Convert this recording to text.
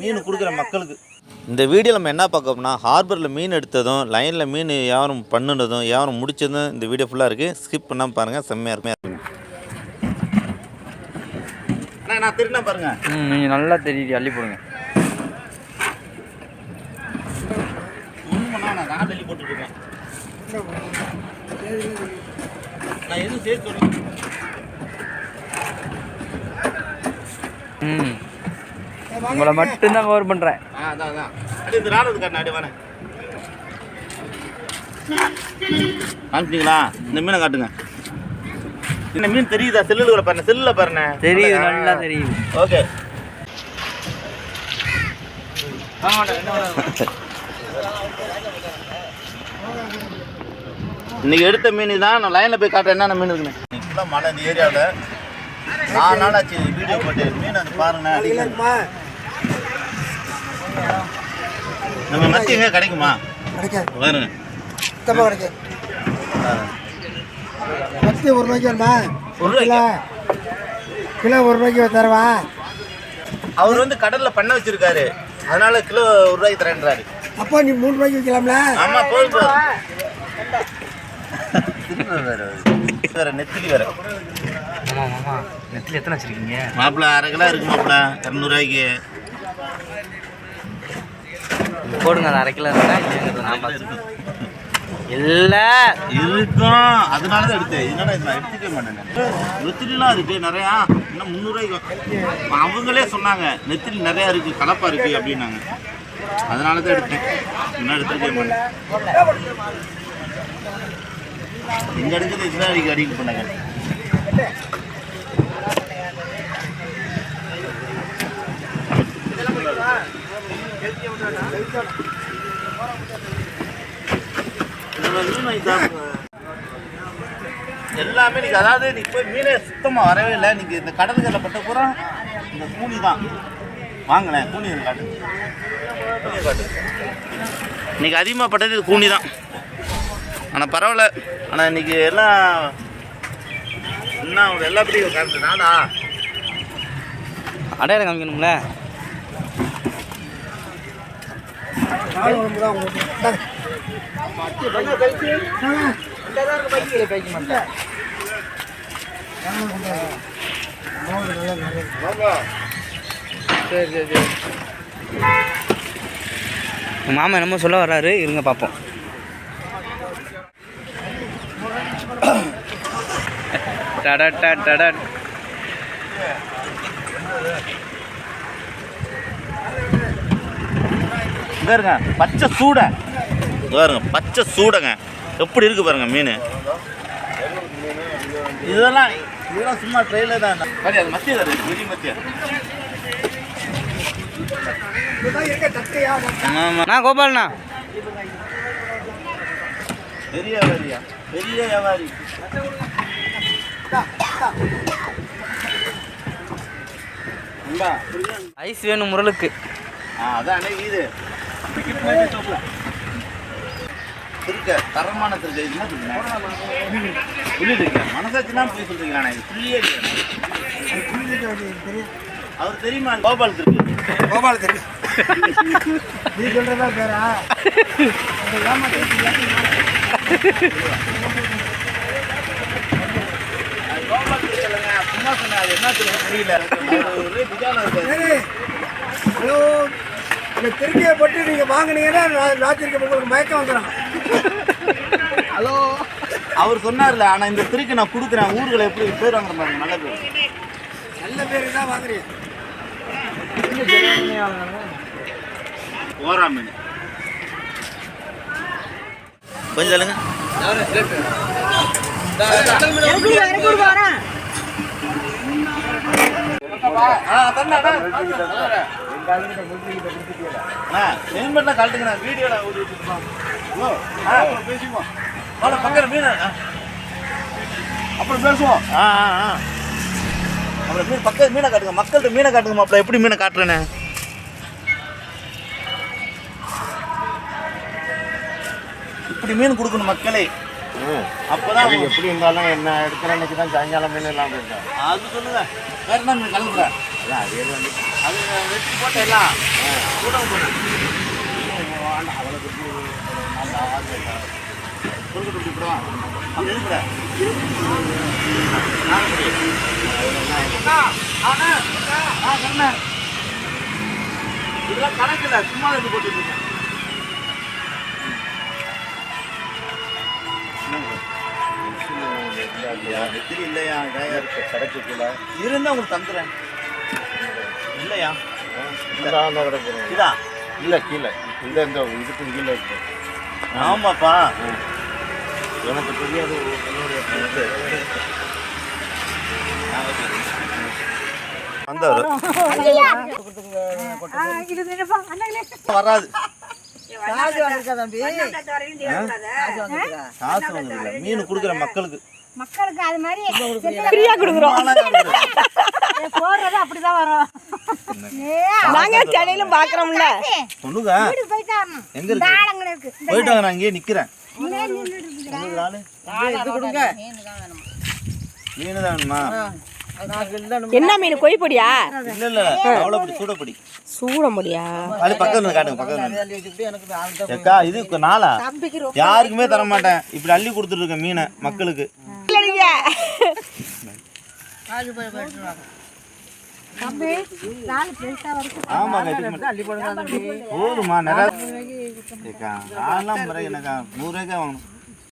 மீன் கொடுக்குற மக்களுக்கு இந்த வீடியோ நம்ம என்ன பார்க்கோம்னா ஹார்பரில் மீன் எடுத்ததும் லைனில் மீன் வியாபாரம் பண்ணுனதும் வியாபாரம் முடிச்சதும் இந்த வீடியோ ஃபுல்லாக இருக்குது ஸ்கிப் பண்ணாமல் பாருங்கள் செம்மையாக இருக்குமே. இருக்குங்க நான் திருடினேன் பாருங்க. ம் நீங்கள் நல்லா தெரியுது அள்ளி போடுங்க. நான் டெல்லி போட்டுருக்கேன். நான் எதுவும் சேர்த்து சொல்லுங்க ம். உங்களை மட்டும்தான் கவர் பண்ணுறேன் காமிச்சிங்களா இந்த மீனை காட்டுங்க. இந்த மீன் தெரியுதா? செல்லுல கூட பாருங்க செல்லுல பாருங்க தெரியுது நல்லா தெரியுது. ஓகே. இன்னைக்கு எடுத்த மீன் தான் நான் லைனில் போய் காட்டுறேன் என்னென்ன மீன் இருக்குன்னு. மழை இந்த ஏரியாவில். நாலு நாள் ஆச்சு வீடியோ போட்டு. மீன் அது பாருங்க. நம்ம மத்தி எங்க கிடைக்குமா? கிடைக்காது. பாருங்க சுத்தமாக கிடைக்காது. மத்தி ஒரு ரூபாய்க்கு வேணுமா? ஒரு கிலோ. கிலோ ஒரு ரூபாய்க்கு தரவா? அவர் வந்து கடல்ல பண்ண வச்சிருக்காரு. அதனால கிலோ ஒரு ரூபாய்க்கு தரேன்றாரு. அப்போ நீ மூணு ரூபாய்க்கு விற்கலாம்ல ஆமா வேற. வேற நெத்திலி வேற. ஆமாம் ஆமாம் நெத்தில் எத்தனை வச்சுருக்கீங்க? மாப்பிள்ள அரை கிலோ இருக்கு மாப்பிள்ள இரநூறுவாய்க்கு. போடுங்க அது அரை கிலோ இருக்கா இல்லைங்கிறத நான் பார்த்து இல்லை. இருக்கும். அதனால தான் எடுத்தேன். நான் எடுத்துக்க மாட்டேன். நெத்திலாம் இருக்கு நிறையா. இன்னும் முந்நூறுவாய்க்கு அவங்களே சொன்னாங்க நெத்திலி நிறையா இருக்கு கலப்பா இருக்கு அப்படின்னாங்க. அதனால தான் எடுத்தேன். இன்னும் எடுத்துக்க மாட்டேன். இங்க எடுக்கிறது இதுதான் அடிக்க அடிக்க பண்ணாங்க எல்லாமே நீங்க அதாவது நீ போய் மீனே சுத்தமா வரவே இல்லை. நீங்க இந்த கடலுகளில் பட்ட பூரா இந்த கூனி தான். வாங்கினேன் கூனி காட்டு காட்டு. இன்னைக்கு அதிகமாக பட்டது இது கூனி தான். ஆனால் பரவாயில்ல. ஆனால் இன்னைக்கு எல்லாம் என்ன ஒரு எல்லா பெரிய காட்டு நானா? அடையாளம் காமிக்கணும்ல. சரி சரி சரி மாமா என்னமோ சொல்ல வர்றாரு. இருங்க பார்ப்போம். டடா டடா இங்க இருங்க பச்சை சூடை. பாருங்க பச்சை சூடைங்க. எப்படி இருக்கு பாருங்க மீன்? இதெல்லாம் இதெல்லாம் சும்மா ட்ரெயிலர் தான். அது மத்திய தட்டையா ஆமாம் நான் கோபால்ண்ணா. பெரிய வியாபாரியா பெரிய வியாபாரி. ஐஸ் வேணும் முரலுக்கு. அதான் இது. திருக்க தரமான திருக்க என்ன திருக்க? புள்ளி திருக்க மனசாச்சுனா போய் சொல்றீங்களா இது புள்ளியே அவர் தெரியுமா கோபால் திருக்கு? கோபால் தெரியும் நீ சொல்றதா பேரா கோபால் திருக்கு இல்லைங்க சும்மா சொன்னேன் அது என்ன புரியல. ஹலோ இந்த திருக்கையை போட்டு நீங்கள் வாங்குனீங்கன்னா ராத்திரிக்கு உங்களுக்கு மயக்கம் வந்துடும் ஹலோ. அவர் சொன்னார்ல ஆனா இந்த திருக்கு நான் கொடுக்குறேன். ஊர்களை எப்படி பேர் வாங்குற மாதிரி நல்ல பேர். நல்ல பேருக்கு தான் வாங்குறீங்க. ஓரா மீன். கொஞ்சம் சொல்லுங்க. ஹெல்மெட்லாம் கழட்டுங்கண்ணா வீடியோல பேசிக்குவோம் பக்கத்தில் மீன் அப்புறம் பேசுவோம் ஆ ஆ ஆ அப்புறம் மீன் பக்கத்து மீனை காட்டுங்க மக்கள்கிட்ட மீனை காட்டுங்க மாப்பிள்ள எப்படி மீனை காட்டுறேன்னு இப்படி மீன் கொடுக்கணும் மக்களே. அப்பதான் எப்படி இருந்தாலும் என்ன எடுக்கிற அன்னைக்கு தான் சாயங்காலம் மீன் எல்லாம் போயிருக்கேன் அது சொல்லுங்க வேற என்ன அதான் அது அது வெட்டி போட்ட எல்லாம் கூட போடு கொடுக்கட்டு இப்படி போடுவா அப்படி இருக்கிற இதெல்லாம் கணக்கு இல்லை சும்மா எடுத்து போட்டுட்டு நெத்திரி இல்லையா? கிடைக்கல இருந்தா உங்களுக்கு தந்துடுறேன் இல்லையா இதா இல்லை கீழே. இந்த இந்த இதுக்கு கீழே இருக்கு. ஆமாப்பா. எனக்கு தெரியாது. வந்தவர். வராது. காசு வந்திருக்கா தம்பி? காசு வாங்குறதில்ல. மீன் கொடுக்குற மக்களுக்கு. மக்களுக்கு அது மாதிரி ஃப்ரீயா கொடுக்குறோம். போடுறது அப்படிதான் வரும். ஏ, நாங்க பாக்குறோம்ல. சொல்லுங்க. எங்க இருக்கு? தாளங்கள் இருக்கு. இந்த போயிட்டு வாங்க நான் நிக்கிறேன். மீன் தான் வேணுமா? என்ன மீன்? கொய்பொடியா? இல்ல இல்ல அவ்வளோ படி சூடப்படி. சூட முடியா அது பக்கத்துல காட்டுங்க பக்கத்துல ஏக்கா இது நாளா? யாருக்குமே தர மாட்டேன் இப்படி அள்ளி கொடுத்துட்டு இருக்கேன் மீனை மக்களுக்கு. போதுமா நிறைய நூறுரூவாய்க்கே வாங்கணும்.